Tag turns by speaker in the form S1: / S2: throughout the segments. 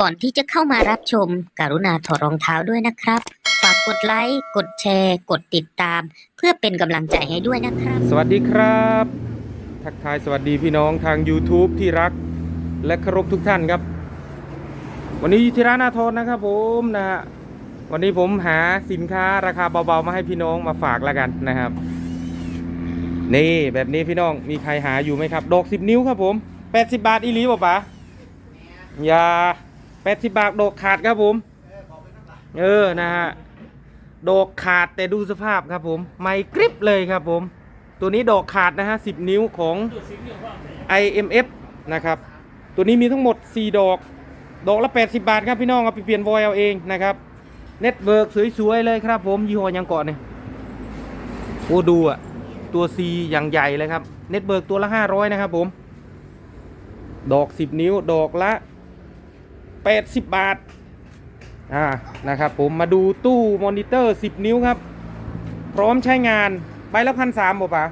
S1: ก่อนที่จะเข้ามารับชม กรุณาถอดรองเท้าด้วยนะครับ ฝากกดไลค์ กดแชร์ กดติดตาม เพื่อเป็นกำลังใจให้ด้วยนะครับ
S2: สวัสดีครับ ทักทายสวัสดีพี่น้องทาง YouTube ที่รักและเคารพทุกท่านครับ วันนี้อยู่ที่ร้านอาทรนะครับผมนะฮะวันนี้ผมหาสินค้าราคาเบาๆมาให้พี่น้องมาฝากแล้วกันนะครับ นี่แบบนี้พี่น้องมีใครหาอยู่ไหมครับ ดอก 10 นิ้วครับผม 80 บาทอีหลีป่ะปะอย่า 80บบาทดอกขาดครับผม เออนะฮะดอกขาดแต่ดูสภาพครับผม ไม่กริบเลยครับผม ตัวนี้ดอกขาดนะฮะ10นิ้วของ IMF นะครับ ตัวนี้มีทั้งหมด 4 ดอก ดอกละ 80 บาทครับพี่น้องเอาไปเปลี่ยนวอยเอาเองนะครับเน็ตเวิร์กสวยๆเลยครับผมยี่ห้อยังเกาะเนี่ยโอ้ดูอะตัว C อย่างใหญ่เลยครับเน็ตเวิร์กตัวละ 500 นะครับผม ดอก 10 นิ้วดอกละ 80 บาทอ่านะครับผมมาดูตู้มอนิเตอร์ 10 นิ้วครับ พร้อมใช้งานใบละพันสามบ่ปะ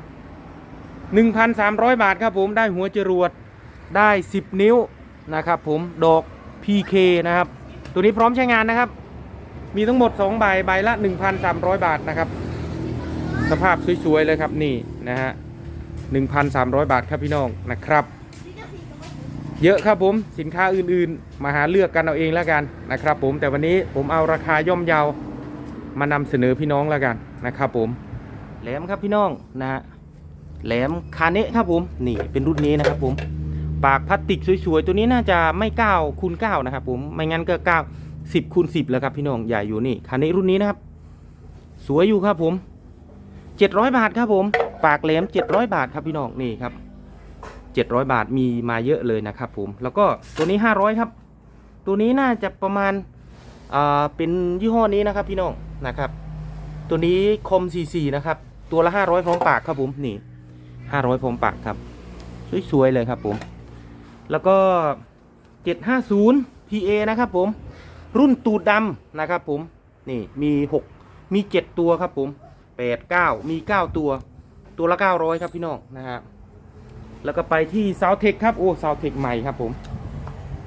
S2: หนึ่งพันสามร้อยบาทครับผมได้หัวจรวดได้ 10 นิ้วนะครับผมดอก PK นะครับ ตัวนี้พร้อมใช้งานนะครับ มีทั้งหมด2ใบใบละ 1,300 บาทนะครับ สภาพสวยๆเลยครับนี่นะฮะ1,300 บาทครับพี่น้องนะครับ เยอะครับผมสินค้าอื่นๆ มาหาเลือกกันเอาเองแล้วกันนะครับ ผมแต่วันนี้ผมเอาราคาย่อมเยาวมานำเสนอพี่น้องแล้วกันนะครับ ผมแหลมครับพี่น้องนะฮะแหลมคาเนะครับ ผมนี่เป็นรุ่นนี้นะครับ ผมปากพลาสติกสวยๆ ตัวนี้น่าจะไม่9คูณ9นะครับ ผมไม่งั้นก็9 10คูณ10แล้วครับพี่น้องใหญ่อยู่นี่คาเนะรุ่นนี้นะครับ สวยอยู่ครับผม700บาทครับผม ปากแหลม700บาทครับพี่น้องนี่ครับ 700 บาทมีมาเยอะเลยนะครับผม แล้วก็ตัวนี้ 500 ครับ ตัวนี้น่าจะประมาณอ่าเป็นยี่ห้อนี้นะครับพี่น้องนะครับ ตัวนี้คม44นะครับ ตัวละ 500 พร้อมปากครับผมนี่ 500 พร้อมปากครับ สวยๆเลยครับผม แล้วก็ 750 PA นะครับผม รุ่นตูดดำนะครับผม นี่มี 6 มี 7 ตัวครับผม8 9 มี 9 ตัว ตัวละ 900 ครับพี่น้องนะครับ แล้วก็ไปที่ซาวเทคครับ โอ้ซาวเทคใหม่ครับผม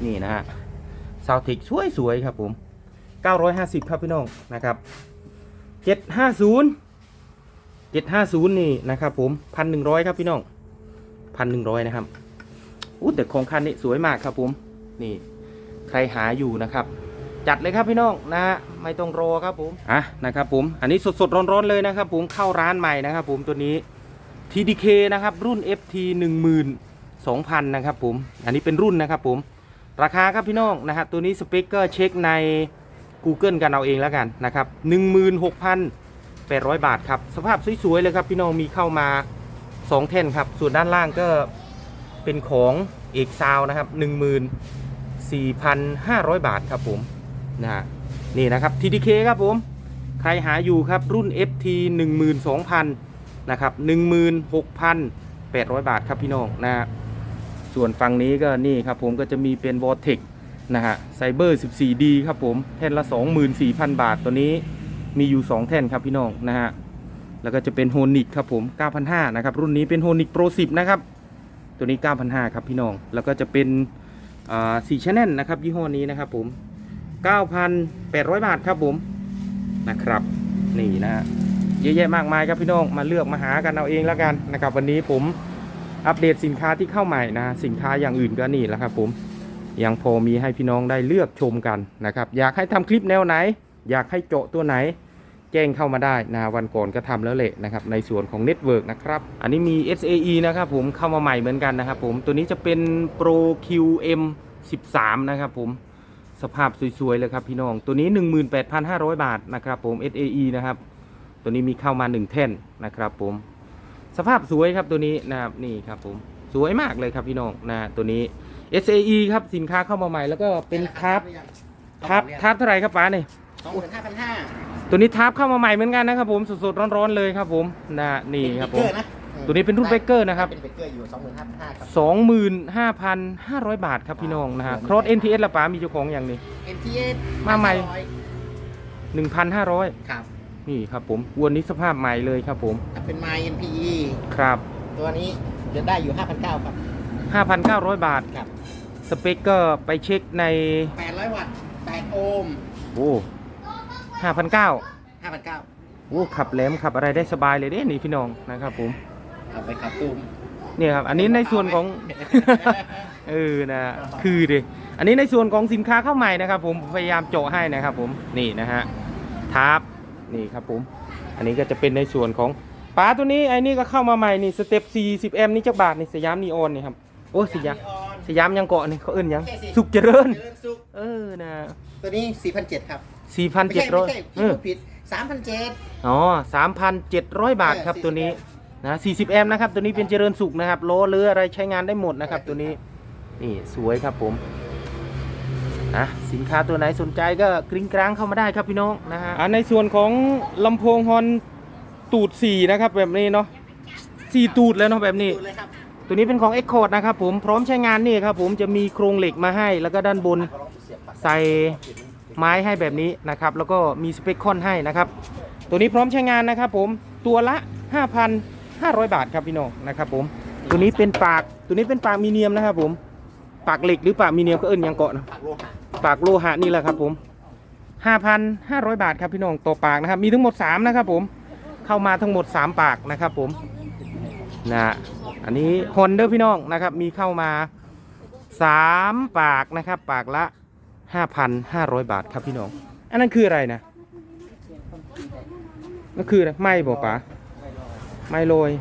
S2: นี่นะฮะซาวเทคสวยๆครับผม 950 ครับพี่น้องนะครับ 750 750 นี่นะครับผม 1,100 ครับพี่น้อง 1,100 นะครับอู้แต่ของคันนี้สวยมากครับผม นี่ใครหาอยู่นะครับ จัดเลยครับพี่น้องนะฮะไม่ต้องรอครับผม อะนะครับผม อันนี้สดๆร้อนๆเลยนะครับผมเข้าร้านใหม่นะครับผมตัวนี้ TDK นะครับรุ่น FT 12,000นะครับผม อันนี้เป็นรุ่นนะครับผม ราคาครับพี่น้องนะฮะตัวนี้สเปคก็เช็คใน Google กันเอาเองแล้วกันนะครับ16,800 บาทครับ สภาพสวยๆเลยครับพี่น้องมีเข้ามา 2 แท่นครับ ส่วนด้านล่างก็เป็นของเอกซาวนะครับ14,500 บาทครับผมนะฮะนี่นะครับ TDK ครับผม ใครหาอยู่ครับรุ่น FT 12,000 นะครับ16,800 บาทครับพี่น้องนะฮะส่วนฝั่งนี้ก็นี่ครับผมก็จะมีเป็น v o r t e x นะฮะไซเบอร์ 14D ครับผมแท่นละ 24,000 บาทตัวนี้มีอยู่ 2 แท่นครับพี่น้องนะฮะแล้วก็จะเป็นโฮนิกครับผม 9,500นะครับรุ่นนี้เป็นโฮนิก Pro 10นะครับตัวนี้ 9,500ครับพี่น้อง แล้วก็จะเป็นอ่า4 Channel นะครับยี่ห้อนี้นะครับผม 9,800 บาทครับผมนะครับ นี่นะฮะ เยอะแยะมากมายครับพี่น้องมาเลือกมาหากันเอาเองแล้วกันนะครับวันนี้ผมอัปเดตสินค้าที่เข้าใหม่นะสินค้าอย่างอื่นก็นี่แหละครับผมยังพอมีให้พี่น้องได้เลือกชมกันนะครับอยากให้ทำคลิปแนวไหน อยากให้เจาะตัวไหน แจ้งเข้ามาได้นะวันก่อนก็ทำแล้วแหละนะครับในส่วนของเน็ตเวิร์กนะครับอันนี้มี SAE นะครับผมเข้ามาใหม่เหมือนกันนะครับผมตัวนี้จะเป็น Pro QM 13 นะครับผมสภาพสวยๆเลยครับพี่น้องตัวนี้ 18,500 บาทนะครับผม SAE นะครับ ตัวนี้มีเข้ามาหนึ่งแท่นนะครับผม สภาพสวยครับตัวนี้นะครับนี่ครับผมสวยมากเลยครับพี่น้องนะตัวนี้ SAE ครับสินค้าเข้ามาใหม่ แล้วก็เป็นทาร์ปทาร์ปทาร์ปเท่าไหร่ครับป้าเนี่ย
S3: สองหมื่นห้าพันห้า
S2: ตัวนี้ทาร์ปเข้ามาใหม่เหมือนกันนะครับผมสดๆร้อนๆเลยครับผมนะนี่ครับผมตัวนี้เป็นรุ่นเบเกอร์นะครับ
S3: เป็นเบเกอร์อยู่สองหมื่นห้าพันห้าครับ
S2: 25,500บาทครับพี่น้องนะฮะครอส NTS ละป้ามีเจ้าของอย่างนี้
S3: NTS
S2: มาใหม่1,500
S3: ครับ
S2: นี่ครับผมวัวนี้สภาพใหม่เลยครับผม
S3: ถ้าเป็น My NPE
S2: ครับ
S3: ตัวนี้เดือนได้อยู่ห้าพันเก้าครับ
S2: 5,900 บาท
S3: ครับ
S2: สเปคก็ไปเช็คใน
S3: 800 วัตต์8โอห์ม
S2: โอ้ห้าพันเก้า
S3: 5,900
S2: โอ้ขับแหลมขับอะไรได้สบายเลยเด้นี่พี่น้องนะครับผม
S3: เอาไปขับตูม
S2: เนี่ยครับ อันนี้ในส่วนของ เออนะคือดิอันนี้ในส่วนของสินค้าเข้าใหม่นะครับ ผมพยายามโจาะให้นะครับ ผมนี่นะฮะทาร์ป นี่ครับผม อันนี้ก็จะเป็นในส่วนของป๋าตัวนี้ไอ้นี่ก็เข้ามาใหม่นี่สเต็ป40 m นี่จักบาทนี่สยามนีออนนี่ครับโอ้สยามสยามยังเกาะนี่เขาเอิ้นยัง
S3: แค่สี่
S2: สุขเจริญ
S3: เจริญ สุข
S2: เออนะ
S3: ตัวนี้ 4,700ครับ
S2: สี่พัน
S3: ไม่
S2: เจ็
S3: ใช่
S2: ดร้อย
S3: ไม่ใช่
S2: เอ
S3: พี่
S2: อ
S3: พูดผิด3,700
S2: อ๋อสามพันเจ็ดร้อยบาทครับ
S3: เออ
S2: ตัวนี้
S3: 40
S2: นะ40 m นะครับตัวนี้เป็นเจริญสุขนะครับโลเรืออะไรใช้งานได้หมดนะครับตัวนี้นี่สวยครับผม อะสินค้าตัวไหนสนใจก็กริ้งกลางเข้ามาได้ครับพี่น้องนะฮะในส่วนของลำโพงฮอนตูด 4 นะครับ แบบนี้เนาะสี่ตูดแล้วเนาะแบบนี้
S3: ดูเลยครับ
S2: ตัวนี้เป็นของ e x c o r d นะครับผมพร้อมใช้งานนี่ครับผมจะมีโครงเหล็กมาให้แล้วก็ด้านบนใส่ไม้ให้แบบนี้นะครับ แล้วก็มีสเปคคอนให้นะครับ ตัวนี้พร้อมใช้งานนะครับผมตัวละ 5,500 บาทครับพี่น้องนะครับผมตัวนี้เป็นปากตัวนี้เป็นปากมีเนียมนะครับผม ปากเหล็กหรือปากมีเนียมก็เอิ้นหยังเกาะนะ
S3: ปากโลหะ
S2: ปากโลหะนี่แหละครับผม5,500บาทครับพี่น้องต่อปากนะครับ มีทั้งหมด3นะครับผมเข้ามาทั้งหมด3ปากนะครับผมนะอันนี้ฮอนเดอร์พี่น้องนะครับ มีเข้ามา3ปากนะครับ ปากละ5,500บาทครับพี่น้อง อันนั้นคืออะไรนะนั่นคืออะไรไม่บอกปะไม่โรย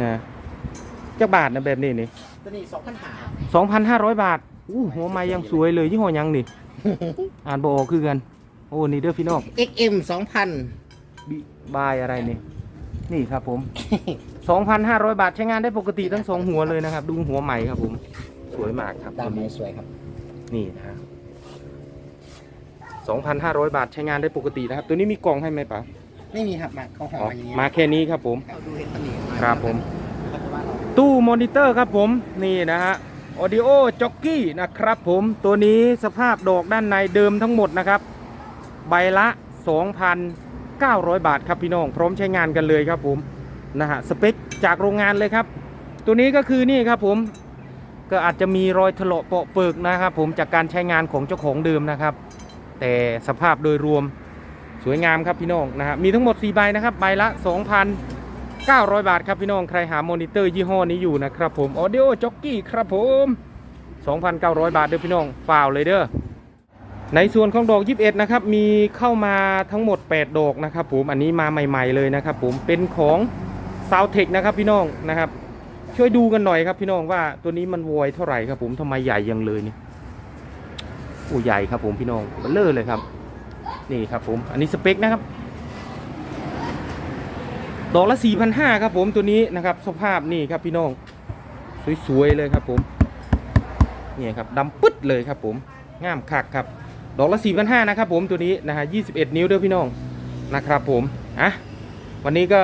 S2: นะจักบาทนะแบบนี้นี่
S3: ตัวนี้2,500
S2: 2,500บาท อู้หัวไม้ยังสวยเลยยี่ห้อยังนี่ อ่านบออกคือกัน โอ้นี่เด้อพี่น้อง
S3: XM 2,000
S2: บิบายอะไรนี่ นี่ครับผม 2,500 บาทใช้งานได้ปกติทั้งสองหัวเลยนะครับ ดูหัวใหม่ครับผม สวยมากครับ
S3: ดำไม่สวยครับ
S2: นี่นะฮะ2,500 บาทใช้งานได้ปกตินะครับ ตัวนี้มีกล่องให้ไหมปะ
S3: ไม่มีครับมาเขาห่อ
S2: อ๋อ
S3: มาอย่างนี้
S2: มาแค่นี้ครับผม
S3: เราดูเห็นตำหนิมา
S2: ครับผม
S3: เขาจะว่าเรา
S2: ตู้มอนิเตอร์ครับผม นี่นะฮะ Audio Jockey นะครับ ผมตัวนี้สภาพดอกด้านในเดิมทั้งหมดนะครับ ใบละ 2,900 บาทครับพี่น้อง พร้อมใช้งานกันเลยครับผมนะฮะสเปคจากโรงงานเลยครับ ตัวนี้ก็คือนี่ครับผมก็อาจจะมีรอยถลอกเปาะเปิกนะครับ ผมจากการใช้งานของเจ้าของเดิมนะครับ แต่สภาพโดยรวมสวยงามครับพี่น้องนะฮะมีทั้งหมด 4 ใบนะครับ ใบละ 900 บาทครับพี่น้องใครหามอนิเตอร์ยี่ห้อนี้อยู่นะครับผม Audio Jockey ครับผม 2,900 บาทเด้อพี่น้องฝ่าวเลยเด้อในส่วนของดอก 21 นะครับ มีเข้ามาทั้งหมด 8 ดอกนะครับผมอันนี้มาใหม่ ๆเลยนะครับผมเป็นของ s o u t e c h นะครับพี่น้องนะครับช่วยดูกันหน่อยครับพี่น้องว่าตัวนี้มันวอยเท่าไหร่ครับผมทำไมใหญ่ยังเลยนี่โอ้ใหญ่ครับผมพี่น้องเบลเลอร์เลยครับ นี่ครับผมอันนี้สเปคนะครับ ดอกละ 4,500 ครับผมตัวนี้นะครับ สภาพนี่ครับพี่น้อง สวย ๆ เลยครับผมนี่ครับดำปึ๊ดเลยครับผมงามคักครับ ดอกละ 4,500 นะครับผมตัวนี้นะฮะ21 นิ้วเด้อพี่น้องนะครับผมอะวันนี้ก็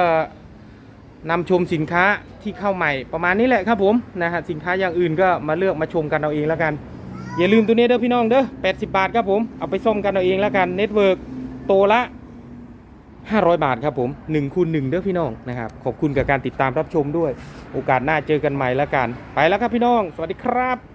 S2: นำชมสินค้าที่เข้าใหม่ประมาณนี้แหละครับผมนะฮะสินค้าอย่างอื่นก็มาเลือกมาชมกันเอาเองแล้วกัน อย่าลืมตัวนี้เด้อพี่น้องเด้อ80 บาทครับผมเอาไปซ่อมกันเอาเองแล้วกันเน็ตเวิร์กโตละ 500 บาทครับผม1คูณ1เด้อพี่น้องนะครับ ขอบคุณกับการติดตามรับชมด้วย โอกาสหน้าเจอกันใหม่แล้วกัน ไปแล้วครับพี่น้อง สวัสดีครับ